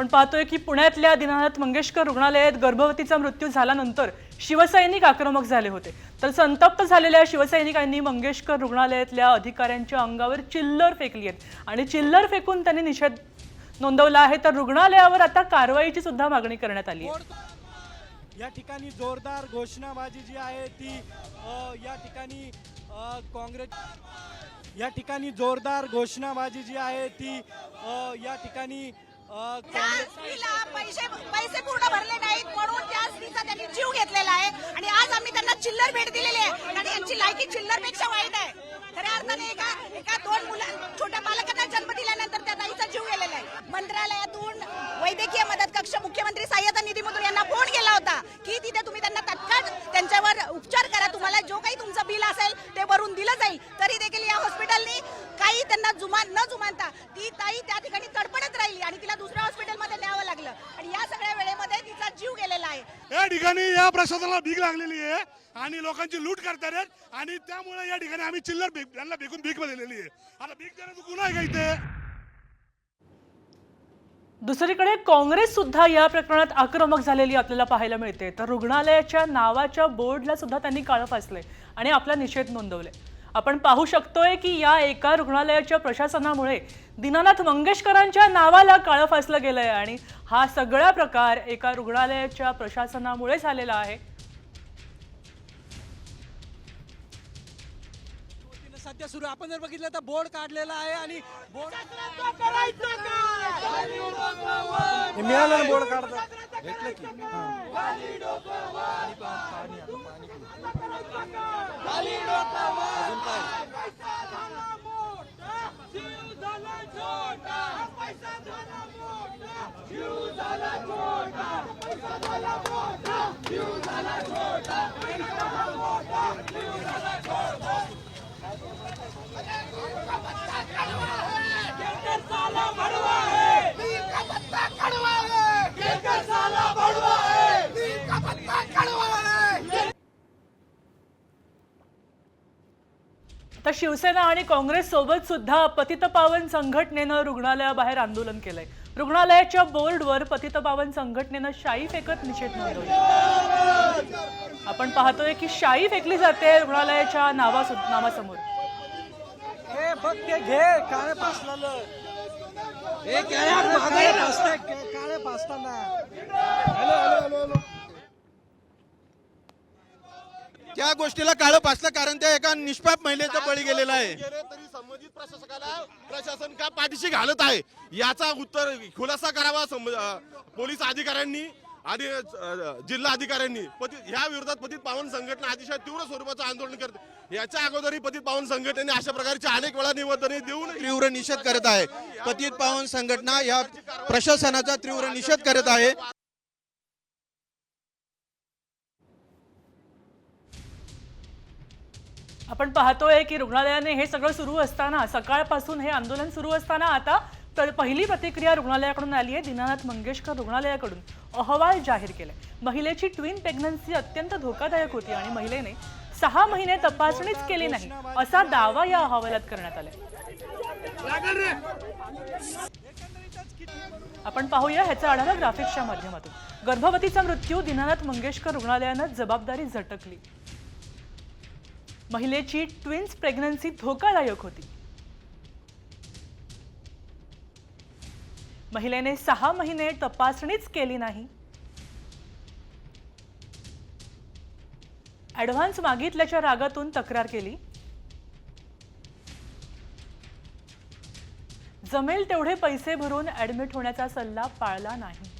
पण पाहतोय की पुण्यातल्या दीनानाथ मंगेशकर रुग्णालयात गर्भवतीचा मृत्यू झाल्यानंतर शिवसैनिक आक्रमक झाले होते. तर संतप्त झालेल्या शिवसैनिकांनी मंगेशकर रुग्णालयातल्या अधिकाऱ्यांच्या अंगावर चिल्लर फेकली आहेत. आणि चिल्लर फेकून त्यांनी निषेध नोंदवला आहे. तर रुग्णालयावर आता कारवाईची सुद्धा मागणी करण्यात आली आहे. या ठिकाणी जोरदार घोषणाबाजी जी आहे ती या ठिकाणी काँग्रेस या ठिकाणी जोरदार घोषणाबाजी जी आहे ती या ठिकाणी त्या स्त्रीला पैसे पैसे पूर्ण भरले नाहीत म्हणून त्या स्त्रीचा त्यांनी जीव घेतलेला आहे. आणि आज आम्ही त्यांना चिल्लर भेट दिलेली आहे. आणि यांची लायकी चिल्लरपेक्षा वाईट आहे. खऱ्या अर्थाने एका एका दोन मुला छोट्या बालकांना जन्म दिल्यानंतर त्या ताईचा जीव गेलेला आहे. मंत्रालयातून वैद्यकीय मदत कक्ष मुख्यमंत्री सहाय्यता निधीमधून यांना फोन केला होता की तिथे तुम्ही त्यांना तत्काळ त्यांच्यावर उपचार करा. तुम्हाला जो काही तुमचं बिल असेल ते भरून दिलं जाईल. तरी देखील या हॉस्पिटलनी काही त्यांना जुमान न जुमानता ती ताई त्या ठिकाणी तडपडत राहिली आणि तिला दुसऱ्या हॉस्पिटलमध्ये न्यावं लागलं आणि या सगळ्या वेळेमध्ये तिचा जीव गेलेला आहे या ठिकाणी या प्रशासनाला भीक लागलेली आहे आणि लोकांची लूट करतात आणि त्यामुळे या ठिकाणी आम्ही चिल्लर भीक त्यांना भेकून भीक दिलेली आहे. आता भीक देण्याचं गुन्हा आहे का इथे? दुसरीकडे काँग्रेस सुद्धा या प्रकरणात आक्रमक झालेली आपल्याला पाहायला मिळते. तर रुग्णालयाच्या नावाच्या बोर्डला सुद्धा त्यांनी काळं फासले आणि आपला निषेध नोंदवले आपण पाहू शकतोय की या एका रुग्णालयाच्या प्रशासनामुळे दीनानाथ मंगेशकरांच्या नावाला काळं फासलं गेलंय आणि हा सगळा प्रकार एका रुग्णालयाच्या प्रशासनामुळे झालेला आहे. सध्या सुरू. आपण जर बघितलं तर बोर्ड काढलेला आहे आणि बोर्ड हे मिळालं ना बोर्ड काढता भेटलं की अजून काय आता शिवसेना आणि काँग्रेस सोबत सुद्धा पतितपावन संघटनेनं रुग्णालयाबाहेर आंदोलन केलंय. रुग्णालयाच्या बोर्डवर पतितपावन संघटनेनं शाई फेकत निषेध नोंदवला. आपण पाहतोय की शाई फेकली जाते रुग्णालयाच्या नावा नावासमोर. हे बघ ते घे काळे त्या गोष्टीला काळं पासलं कारण त्या एका निष्पाप महिलेचा बळी गेलेला आहे. गेले तरी संबंधित प्रशासकाला प्रशासन का पाठीशी घालत आहे? याचा उत्तर खुलासा करावा संब- अ, पोलीस अधिकाऱ्यांनी आणि अ, जिल्हा अधिकाऱ्यांनी. पती ह्या विरोधात पतित पावन संघटना अतिशय तीव्र स्वरूपाचं आंदोलन करते. याच्या अगोदरही पतित पावन संघटनेने अशा प्रकारची अनेक वेळा निवेदने देऊन तीव्र निषेध करत आहे. पतित पावन संघटना या प्रशासनाचा तीव्र निषेध करत आहे. आपण पाहतोय की रुग्णालयाने हे सगळं सुरू असताना सकाळपासून हे आंदोलन सुरू असताना आता तर पहिली प्रतिक्रिया रुग्णालयाकडून आली आहे. दीनानाथ मंगेशकर रुग्णालयाकडून अहवाल जाहीर केलाय. महिलेची ट्विन प्रेग्नन्सी अत्यंत धोकादायक होती आणि महिलेने सहा महिने तपासणीच केली नाही. असा दावा या अहवालात करण्यात आलाय. आपण पाहूया ह्याचा आढावा ग्राफिक्सच्या माध्यमातून. गर्भवतीचा मृत्यू दीनानाथ मंगेशकर रुग्णालयानं जबाबदारी झटकली. महिलेची ट्विन्स प्रेग्नन्सी धोकादायक होती. महिलेने सहा महिने तपासणीच केली नाही. ॲडव्हान्स मागितल्याच्या रागातून तक्रार केली. जमेल तेवढे पैसे भरून ॲडमिट होण्याचा सल्ला पाळला नाही.